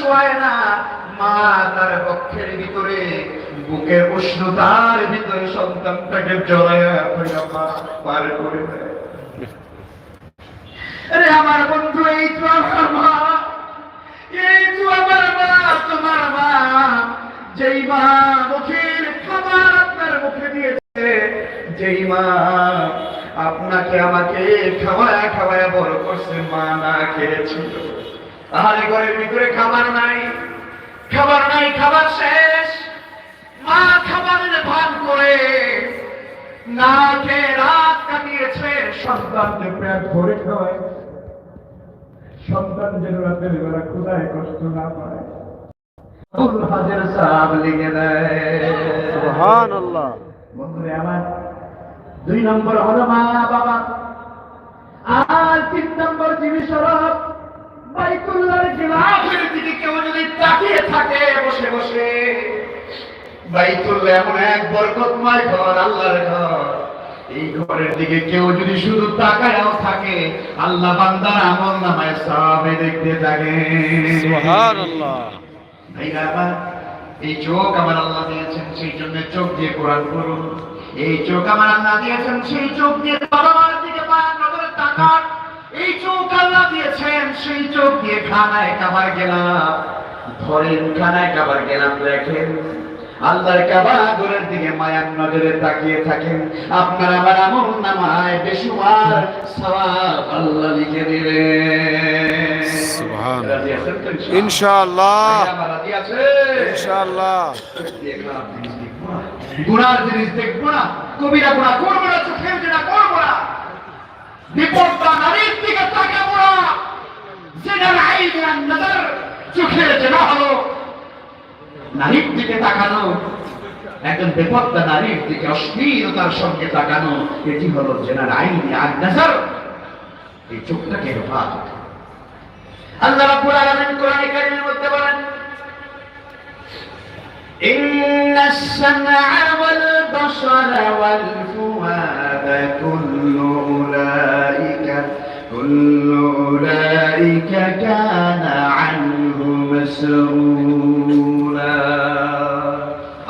শোয়ায় না মা তার বক্ষের ভিতরে, বুকের উষ্ণতার ভিতরে সন্তানটাকে জড়ায় পার করে দেয়। আমার বন্ধু, এই তো আমার মা। এই তো আমার মা, তোমার মা। যেই মা মুখের খাবার আপনার মুখে দিয়েছে, যেই মা আপনাকে আমাকে খাওয়ায় খাওয়ায় বড় করছে, মা না খেয়েছিল। তাহলে ঘরের ভিতরে খাবার নাই। খাবার নাই খাবার শেষ। মা খাবারের ভান করে না খেয়ে রাত কাটিয়েছে। সন্তানকে পেট ভরে খাওয়ায় সন্তান যেন রাতের বেলা ক্ষুদায় কষ্ট না পায়। আবুল সাহাব লিখে দেয়। বন্ধুরে আমার দুই নম্বর হলো মা বাবা। আর তিন নম্বর জিনিস হলো বাইতুল্লাহর গিলাফের দিকে কেউ যদি তাকিয়ে থাকে বসে বসে। বাইতুল্লাহ এমন এক বরকতময় ঘর আল্লাহর ঘর। এই ঘরের দিকে কেউ যদি শুধু তাকায়াও থাকে আল্লাহ বান্দার আমল নামায় সাহাবে দেখতে থাকে। সুবহানাল্লাহ। ভাইরা এই চোখ আমার আল্লাহ দিয়েছেন সেই জন্য চোখ দিয়ে কোরআন করুন এই চোখ আমার আল্লাহ দিয়েছেন সেই চোখ দিয়ে বাবা মার দিকে নজরে তাকান। এই চোখ আল্লাহ দিয়েছেন সেই চোখ দিয়ে খানায় খাবার গেলাম। ধরেন খানায় খাবার গেলাম দেখেন। আল্লাহর কাবা ঘরের দিকে মায়ার নজরে তাকিয়ে থাকেন। আপনার আমার আমল নামায় বেশুমার সওয়াব আল্লাহ লিখে দিবেন। ইনশাআল্লাহ? ইনশাআল্লাহ। গুণার জিনিস দেখব না। কবিরা গুণা করব না চোখের জিনা করব না। বিপদটা নারীর দিকে তাকাবো না। জেনার আইন নজর চোখের জেনা হলো। নারীর দিকে তাকানো, একজন বেপত্তা নারীর দিকে অশ্লীলতার সঙ্গে তাকানো, এটি হলো জেনার আইন আর নজর। এই চোখটাকে হেফাজত। আল্লাহ রাব্বুল আলামিন কোরআনে কারীমের মধ্যে বলেন إن السمع والبصر والفؤاد كل أولئك كل أولئك كان عنه مسؤولا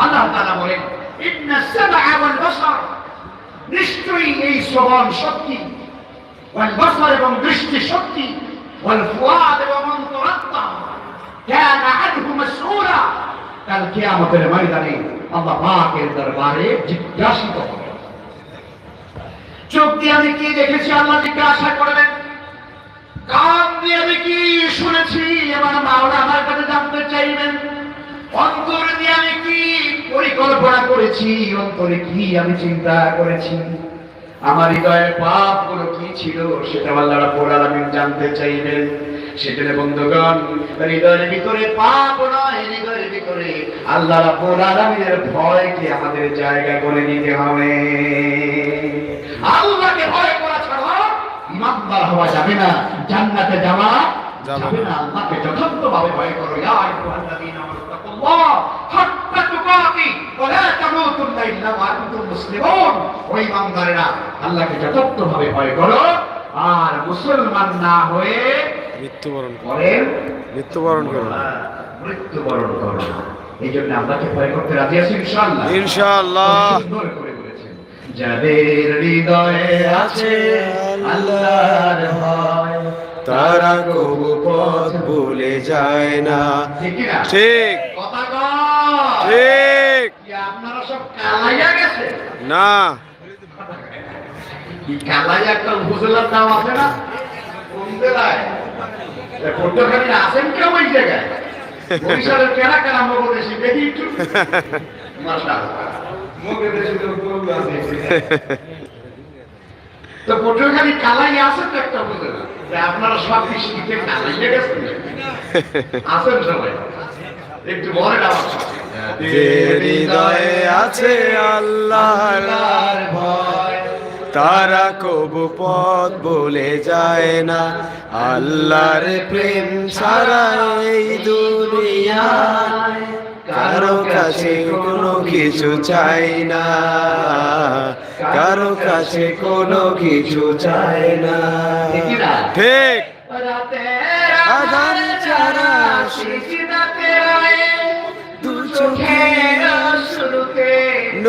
الله تعالى বলেন إن السمع والبصر নিশ্চয়ই এই শ্রবণ শক্তি والبصر এবং দৃষ্টি শক্তি والفؤاد এবং অন্তরাত্মা كان عنه مسؤولا কাল কিয়ামতের ময়দানে আল্লাহ পাকের দরবারে জিজ্ঞাসিত হবে চোখ দিয়ে আমি কি দেখেছি? আল্লাহ জিজ্ঞাসা করবেন। কান দিয়ে আমি কি শুনেছি? আমার মাওলা আমার কাছে জানতে চাইবেন, অন্তর দিয়ে আমি কি পরিকল্পনা করেছি? অন্তরে কি আমি চিন্তা করেছি? আমার হৃদয়ের পাপগুলো কি ছিল? সেটা আল্লাহ জানতে চাইবেন। সেখানে বন্ধুগণ হৃদয়ের ভিতরে পাপ নয় হৃদয়ের ভিতরে আল্লাহ রাব্বুল আলামিনের ভয়কে আমাদের জায়গা করে নিতে হবে। আল্লাহকে ভয় করা ছাড়া ইমানদার হওয়া যাবে না জান্নাতে যাওয়া যাবে না। আল্লাহকে যথার্থভাবে ভয় করো ইয়া আইয়ুহাল্লাযীনা আমানুত্তাকুল্লাহ হাক্কা তুকাতি ওয়া তামুতুন্না ইল্লা ওয়া আনতুম মুসলিমুন। ও ইমানদারেরা আল্লাহকে যথার্থভাবে ভয় করো। আর মুসলমান না হয়ে মৃত্যুবরণ করুন মৃত্যুবরণ করুন মৃত্যুবরণ করো না। এই জন্য আল্লাহকে ভয় করতে রাজি আছি? ইনশাআল্লাহ। ইনশাআল্লাহ। সুন্দর করে বলেছেন যাদের হৃদয়ে আছে আল্লাহর ভয় তারা কবু পথ ভুলে যায় না। ঠিক কি না ঠিক। কথা। ঠিক। কি আপনারা সব কালাইয়া গেছে না। কালাইয়া একটা উপজেলার নাম আছে না? কোন জেলায়? পট্টখানি আছেন কেউ ওই জায়গায়? বরিশালের কেনা কেনা মগদেশি দেখি একটু। তো গরু আছে তো পটুয়াখালী কালাই আছে তো একটা উপজেলা? আপনারা সব কৃষিতে কালাইয়া গেছেন আছেন সবাই? একটু বলেন আমার যে হৃদয়ে আছে ভয়। তারা কবু পথ বলে যায় না। আল্লাহর প্রেম ছাড়া এই দুনিয়ায় কারও কাছে কোনো কিছু চাই না। কারও কাছে কোনো কিছু চাই না। ঠিক। আধার ছাড়া দু চোখের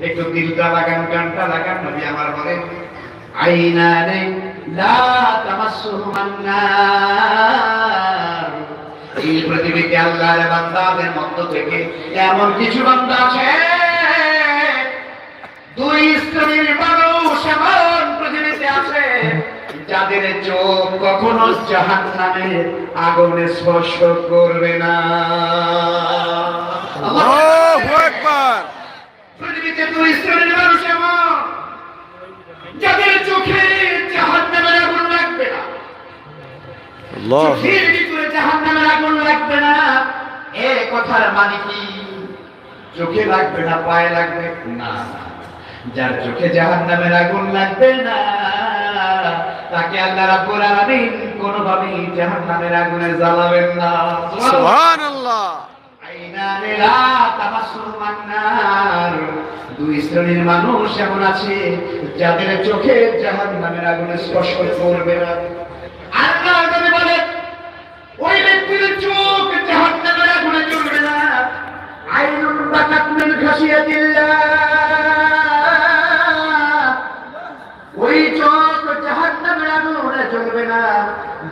একটু দিলটা লাগান, গানটা লাগান, নবী আমার বলেন আইনানে লা এই পৃথিবীতে আল্লাহর বান্দাদের মধ্য থেকে এমন কিছু বান্দা আছে। দুই মানুষ এমন পৃথিবীতে আছে, যাদের চোখ কখনো জাহান নামে আগুনে স্পর্শ করবে না। আল্লাহু আকবার। পৃথিবীতে দুই মানুষ এমন যাদের চোখে জাহান নামের আগুন লাগবে না। চোখের ভিতরে জাহান নামের আগুন লাগবে না এ কথার মানে কি? চোখে লাগবে না পায়ে লাগবে না। যার চোখে জাহান নামের আগুন লাগবে না তাকে আল্লাহ রাব্বুল আলামিন কোনোভাবেই আগুনে জ্বালাবেন না। দুই শ্রেণির মানুষ এমন আছে, যাদের চোখে জাহান নামের আগুনে স্পর্শ করবে না। ওই চোখ জাহান নামের আগুনে আগুনে জ্বলবে না।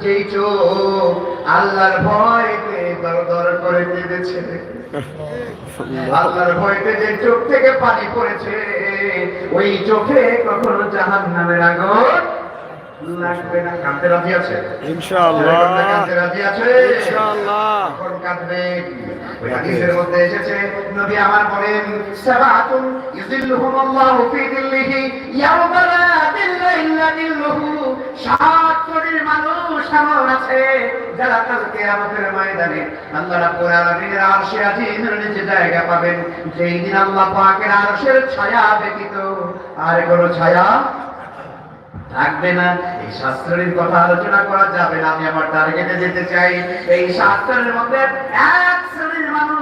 যেই চোখ আল্লাহর দর দর করে কেঁদেছে। আল্লাহর ভয়তে যে চোখ থেকে পানি পড়েছে ওই চোখে কখনো জাহান্নামের আগুন লাগবে না। কাঁদতে রাজি আছে? ইনশাআল্লাহ। কাঁদতে রাজি আছে? ইনশাআল্লাহ। এখন কাঁদবে? হাদিসের মধ্যে এসেছে নবী আমার বলেন সাবাতুন ইযিল্লুহুমুল্লাহু ফি দিল্লিহি ইয়াওমা লা দিল্লা ইল্লা দিল্লুহু আর থাকবে না। এই শাস্ত্রের কথা আলোচনা করা যাবে না। আমি আমার টার্গেটে যেতে চাই। এই শাস্ত্রের মধ্যে এক শ্রেণির মানুষ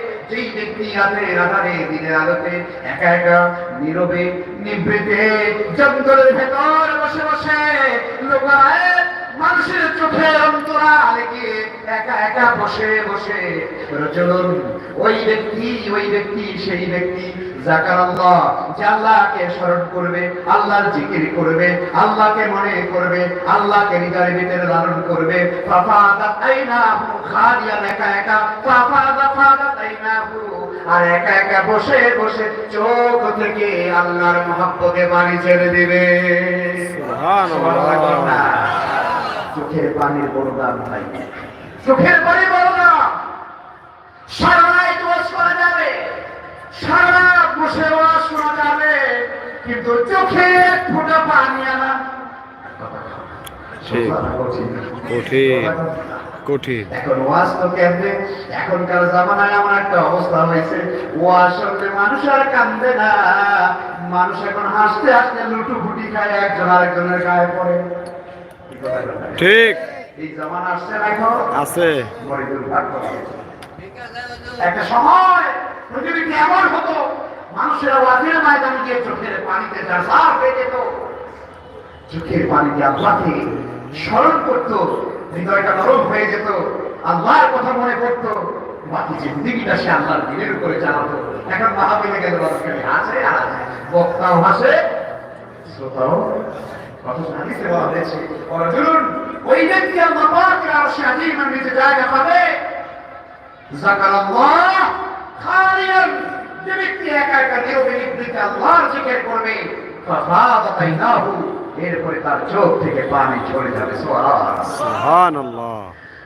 যেই ব্যক্তি রাতের আধারে দিনের আলোতে একা একা, নীরবে, নিভৃতে, জঙ্গলের ভেতর বসে বসে লোকায় মানুষের চোখে অন্তরালে গিয়ে একা একা বসে বসে চলুন। ওই ব্যক্তি ওই ব্যক্তি সেই ব্যক্তি। জাকার আল্লাহ যে আল্লাহকে স্মরণ করবে আল্লাহর জিকির করবে আল্লাহকে মনে করবে আল্লাহকে হৃদয়ের ভিতরে ধারণ করবে। একা একা। আর একা একা বসে বসে চোখ থেকে আল্লাহর মহব্বতে পানি ছেড়ে দিবে। সুবহানাল্লাহ। চোখের পানির বড় দাম ভাই। চোখের পানি বড় দাম সারা রাত ওয়াজ করা যাবে। সারা বসে ওয়াজ শোনা যাবে। কিন্তু চোখে ফোঁটা পানি আনা। কঠিন। কঠিন। এখন ওয়াজ তো কেমনে? এখনকার জামানায় আমার একটা অবস্থা হয়েছে। ওয়াজ শুনলে মানুষ আর কান্দে না। মানুষ এখন হাসতে হাসতে লুটু ফুটি খায় একজন আরেকজনের গায়ে পড়ে? ঠিক। আছে। একটা সময় পৃথিবীতে এমন হতো, মানুষেরা ওয়াজের ময়দানে গিয়ে চোখের পানিতে জাসার হয়ে যেত। চোখের পানিতে আল্লাহকে স্মরণ করতো, হৃদয়টা নরম হয়ে যেত, আল্লাহর কথা মনে পড়তো। বাকি জিন্দিগিটা সে আল্লাহর দিনের উপরে চালাতো। এখন মাহাবিলে গেলে মানুষখানে হাসে, আর বক্তাও হাসে, শ্রোতাও কথা হাদিসে বলা হয়েছে অর্জুন ওই ব্যক্তি আল্লাহ পাকের আরশে আজিমের নিচে জায়গা পাবে। জাকারাল্লাহ খালিয়ান যে ব্যক্তি একা একা নীরবে আল্লাহর জিকির করবে ফাফাদাতাইনাহু এরপরে তার চোখ থেকে পানি ঝরে যাবে সুবহানাল্লাহ।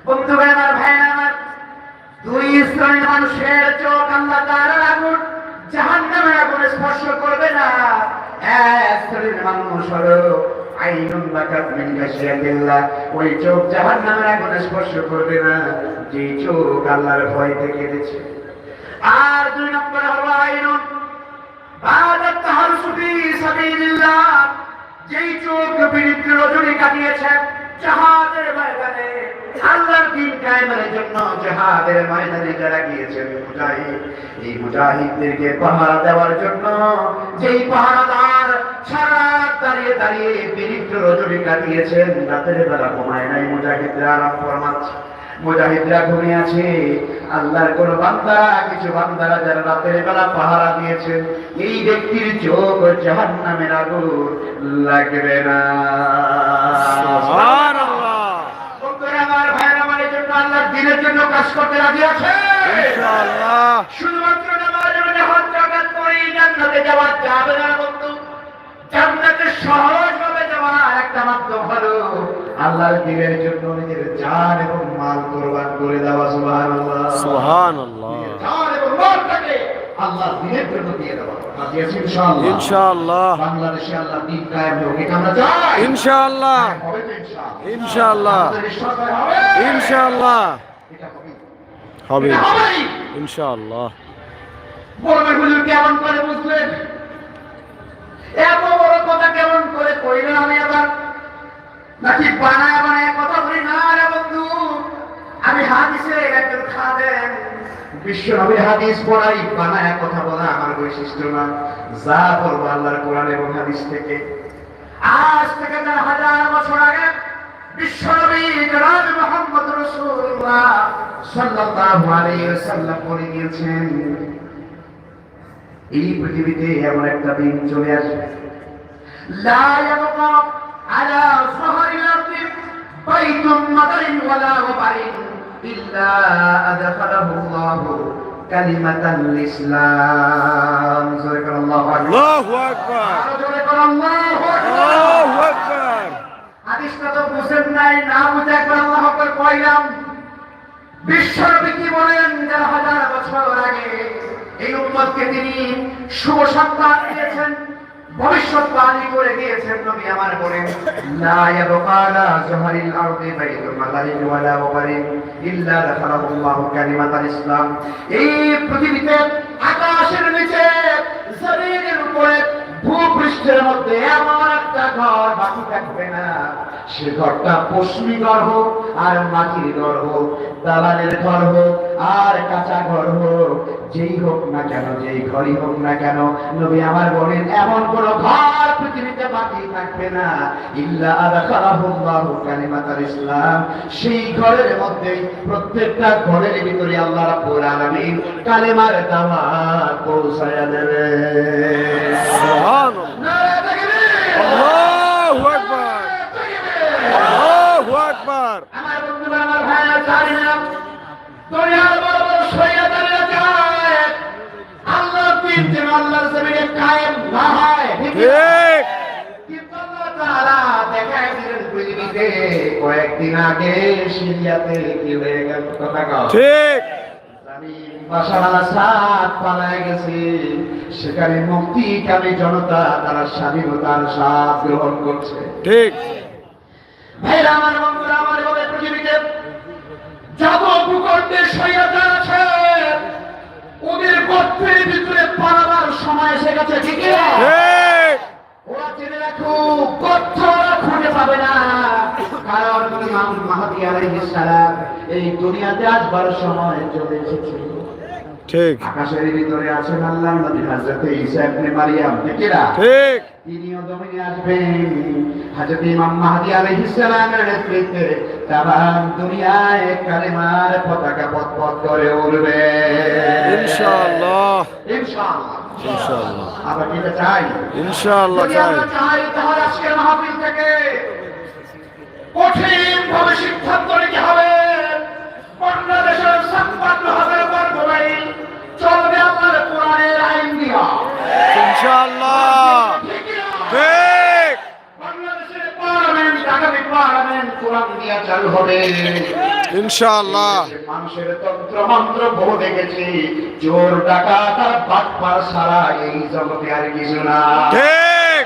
বন্ধুগণ আমার আমার দুই শ্রেণির মানুষের চোখ আল্লাহ তাআলার আগুন জাহান্নামের আগুনে স্পর্শ করবে না। এক শ্রেণির মানুষ হলো আইনুন বাকাত মিন খাশিয়াতিল্লাহ ওই চোখ জাহান্নামের আগুনে স্পর্শ করবে না। যে চোখ আল্লাহর ভয় থেকে কেঁদেছে আর দুই নম্বরে হলো আইনুন বাদাত তাহারসুফি সাবিলিল্লাহ। যেই চোখ বিরুদ্ধে রজনী কাটিয়েছে জাহাদের ময়দানে আল্লাহর দিন কায়েমের জন্য জাহাদের ময়দানে যারা গিয়েছেন মুজাহিদ, এই মুজাহিদদেরকে পাহারা দেওয়ার জন্য, যেই পাহারাদার সারা দাঁড়িয়ে দাঁড়িয়ে বিরুদ্ধ রজনী কাটিয়েছেন, রাতের বেলা কমায় নাই মুজাহিদরা, আরাম ফরমাচ্ছে। মুজাহিদরা ঘুমিয়ে আছে। আল্লাহর কোন বান্দা কিছু বান্দারা যারা রাতের বেলা পাহারা দিয়েছেন এই ব্যক্তির চোখ জাহান নামের আগুন লাগবে না। আমার ভাইয়ের আমার জন্য আল্লাহর দিনের জন্য কাজ করতে রাজি আছে? শুধুমাত্র নামাজের হাত জাগাত করেই জান্নাতে যাওয়া যাবে না বন্ধু। জান্নাতে সহজভাবে যাওয়ার একটা মাধ্যম হলো আল্লাহর দিনের জন্য নিজের জান এবং মাল কোরবান করে দেওয়া সুবহানাল্লাহ। সুবহানাল্লাহ। নিজের জান এবং মালটাকে আল্লাহর দিনের জন্য দিয়ে দেওয়া রাজি আছি ইনশাআল্লাহ? ইনশাআল্লাহ। বাংলাদেশে আল্লাহ দিন কায়েম হোক এটা আমরা চাই। ইনশাআল্লাহ। হবে তো ইনশাআল্লাহ। ইনশাআল্লাহ। আমাদের বিশ্বাস হয় হবে। ইনশাআল্লাহ। এটা হবে। হবে। এটা হবেই। ইনশাআল্লাহ। বলবেন হুজুর কেমন করে বুঝলেন? এত বড় কথা কেমন করে কইলেন আমি আবার? নাকি বানায় বানায় কথা বলি? না রে বন্ধু আমি হাদিসে একজন খাদেন বিশ্ব হাদিস পড়াই বানায় কথা বলা আমার বৈশিষ্ট্য না। যা বলব আল্লাহর কোরআন এবং হাদিস থেকে। আজ থেকে তার হাজার বছর আগে গিয়েছেন এই পৃথিবীতে এমন একটা দিন চলে আসবে। على ظهر الأرض بيت مطر ولا وبر إلا أدخله الله كلمة الإسلام ذكر الله أكبر আল্লাহু আকবার ذكر الله أكبر আল্লাহু আকবার হাদিসটা তো বুঝেন নাই না বুঝে একবার আল্লাহ আকবার কইলাম বিশ্বনবী কি বলেন যারা হাজার বছর আগে এই উম্মতকে তিনি শুভ সংবাদ দিয়েছেন ভবিষ্যৎবাণী করে গিয়েছেন নবী আমার বলেন লা ইয়াবকালা জহরিল আরদি বাইতুল মাদারিন ওয়ালা কালিমাতাল ইসলাম। এই পৃথিবীতে আকাশের নিচে, জমিনের উপরে, ভূপৃষ্ঠের মধ্যে এমন একটা ঘর বাকি থাকবে না। সে ঘরটা পশ্চিমী ঘর হোক আর মাটির ঘর হোক দালালের ঘর হোক আর কাঁচা ঘর হোক যেই হোক না কেন যেই ঘরই হোক না কেন নবী আমার বলেন এমন কোন ঘর পৃথিবীতে বাকি থাকবে না। ইল্লা আদাখালাহুল্লাহু কালিমাতাল ইসলাম। সেই ঘরের মধ্যে প্রত্যেকটা ঘরের ভিতরে আল্লাহ রাব্বুল আলামিন কালেমার দাওয়াত পৌঁছায়া দেবে সুবহানাল্লাহ নারে তাকবীর! আল্লাহু আকবার আল্লাহু আকবার আমার বন্ধুরা আমার ভাইরা জানি না দুনিয়ার বড় বড় শরীয়তের যায় আল্লাহ দিন যেন আল্লাহর জমিনে কায়েম না হয় ঠিক কিন্তু আল্লাহ তাআলা দেখায় দিলেন পৃথিবীতে কয়েকদিন আগে সিরিয়াতে কি হয়ে গেল কথা কও। ঠিক সেখানে মুক্তিকামী জনতা তারা স্বাধীনতার স্বাদ গ্রহণ করছে। ঠিক। ভাইরা আমার বন্ধুরা আমার বলে পৃথিবীতে ভূখণ্ডের আছে। ওদের গর্তের ভিতরে পালাবার সময় এসে গেছে ঠিক না? ঠিক। ওরা জেনে রাখো গর্ত ওরা খুঁজে পাবে না। কারণ ইমাম মাহাদি আলাইহিস সালাম এই দুনিয়াতে আসবার সময় চলে এসেছে। ঠিক। আকাশের ভিতরে আছেন আল্লাহ নবী হযরত ঈসা ইবনে মারিয়াম ঠিক না ঠিক। তিনিও জমিনে আসবেন। হযরত ইমাম মাহদি আলাইহিস সালামের নেতৃত্বে তামাম দুনিয়ায় কালেমার পতাকা পথ করে উড়বে। ইনশাআল্লাহ। ইনশাআল্লাহ। ইনশাআল্লাহ। আমরা কি চাই? ইনশাআল্লাহ চাই। চাই তাহলে আজকের মাহফিল থেকে কঠিন ভাবে সিদ্ধান্ত নিতে হবে। বাংলাদেশের ছাপ্পান্ন হাজার দিয়া ইনশাআল্লাহ। ঠিক না? ঠিক বাংলাদেশ আলামিন কোরআন দিয়া চালু হবে। ইনশাআল্লাহ। মানুষের তন্ত্র মন্ত্র বহু দেখেছি চোর ডাকাত আর বাটপার সারা এই জগতে আর কিছু না। ঠিক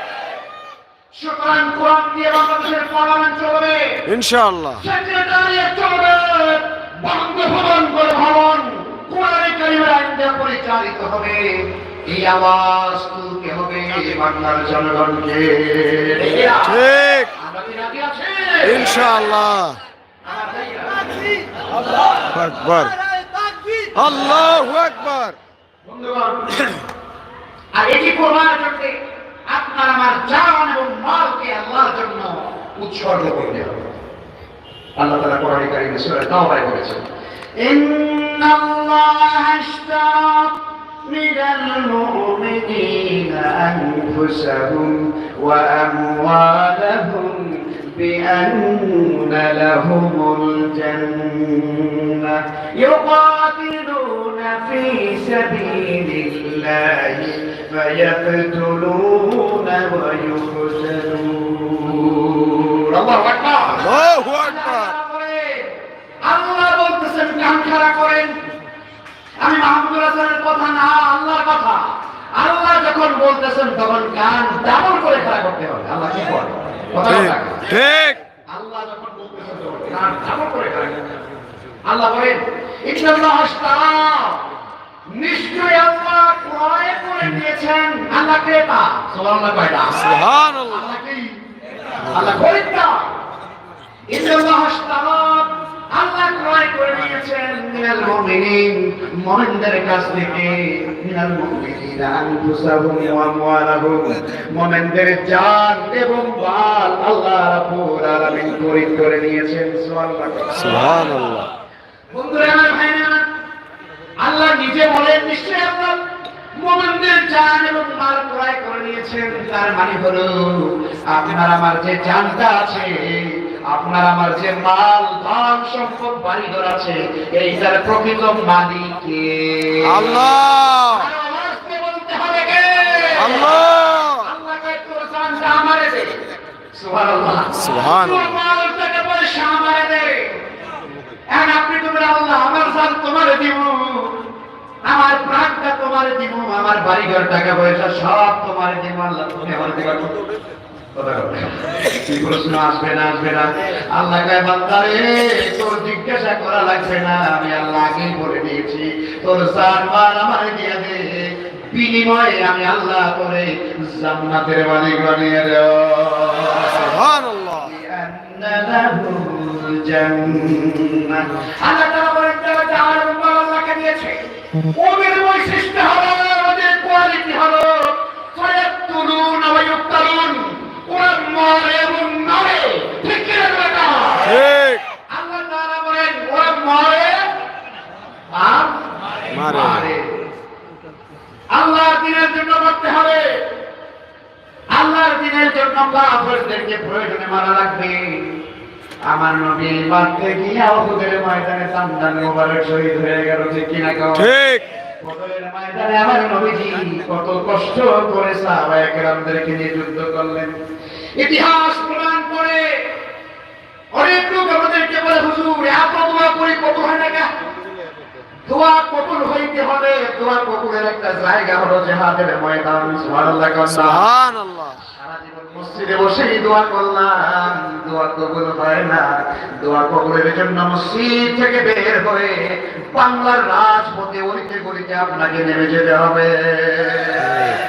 সুতরাং কোরআন দিয়ে বাংলাদেশের পার্লামেন্ট চলবে। ইনশাআল্লাহ। সেক্রেটারিয়েট চলবে। বঙ্গভবন করে কোরআনে কারিমের আইন পরিচালিত হবে। এই আওয়াজ তুলতে হবে বাংলার জনগণকে? ঠিক। আমরা কি রাজি আছি? ইনশাআল্লাহ। আকবার। আল্লাহু আকবার। আর এটি করবার জন্য আপনার আমার জান এবং মালকে আল্লাহর জন্য উৎসর্গ করতে হবে। আল্লাহ তাআলা কোরআনে কারিমে সূরা তাওবায় বলেছেন ইন্নাল্লাহা আশতারা من المؤمنين أنفسهم وأموالهم بأن لهم الجنة يقاتلون في سبيل الله فيقتلون ويقتلون. الله أكبر. الله أكبر. কথা। আল্লাহ যখন বলতেছেন তখন কান ডাবল করে খাড়া করতে হবে। আল্লাহ কি ঠিক আল্লাহ যখন বলতেছেন তখন কান ডাবল করে করতে হবে। আল্লাহ বলেন ইন্নাল্লাহ আশতারা নিশ্চয়ই আল্লাহ ক্রয় করে নিয়েছেন আল্লাহ ক্রেতা সুবহানাল্লাহ কয়টা? সুবহানাল্লাহ। আল্লাহ কি? আল্লাহ খরিদ্দার। ইন্নাল্লাহ আল্লাহ ক্রয় করে নিয়েছেন মিনাল মুমিনিন মুমিনদের কাছ থেকে মিনাল মুমিনিনা আনফুসাহুম ওয়া আমওয়ালাহুম মুমিনদের জান এবং মাল আল্লাহ রাব্বুল আলামিন খরিদ করে নিয়েছেন। সুবহানাল্লাহ। সুবহানাল্লাহ। বন্ধুরা আমার ভাইরা আল্লাহ নিজে বলেন নিশ্চয়ই আল্লাহ মোমেনদের জান এবং মাল ক্রয় করে নিয়েছেন। তার মানে হলো আপনার আমার যে জানটা আছে আপনার আমার যে মাল ধন সম্পদ বাড়িঘর আছে এইটার প্রকৃত মালিক। কে আল্লাহ। আরও আওয়াজ দিয়ে বলতে হবে কে? আল্লাহ। আল্লাহ কয় তোর জানটা আমারে দে। সুবহানাল্লাহ। সুবহানাল্লাহ। মাল টাকা পয়সা আমারে দে। এখন আপনি তোমরা আল্লাহ আমার জান তোমারে দিব। আমার প্রাণটা তোমারে দিব। আমার বাড়ি ঘর টাকা পয়সা সব তোমারে দিব। আল্লাহ তুমি আমার দিবা প্রশ্ন আসবে না আসবে না? আল্লাহ তোর জিজ্ঞাসা করা লাগবে না আমি আল্লাহ আগেই বলে দিয়েছি। তোর সারবার আমার দিয়ে দে। বিনিময়ে আমি আল্লাহ করে জান্নাতের বাণী বানিয়ে দেব। আল্লাহ তারা আমার আল্লাহকে দিয়েছে দিনের প্রয়োজনে মারা লাগবে। আমার নবী মারতে গিয়ে ওদের ময়দানে সান্দান মোবারক শহীদ হয়ে গেল ঠিক কিনা ঠিক। ময়দানে আমার নবীজি কত কষ্ট করে সাহাবায়ে কেরামদেরকে নিয়ে যুদ্ধ করলেন। ইতিহাস প্রমাণ করে অনেক লোক আমাদেরকে বলে হুজুর এত দোয়া করি কত হয় না দোয়া কবুল হইতে হবে দোয়া কবুলের একটা জায়গা হলো জেহাদের ময়দান। সুবহানাল্লাহ সুবহানাল্লাহ। মসজিদে বসেই দোয়া করলাম। দোয়া কবুল হয় না। দোয়া কবুলের জন্য মসজিদ থেকে বের হয়ে বাংলার রাজপথে অলিতে গলিতে আপনাকে নেমে যেতে হবে।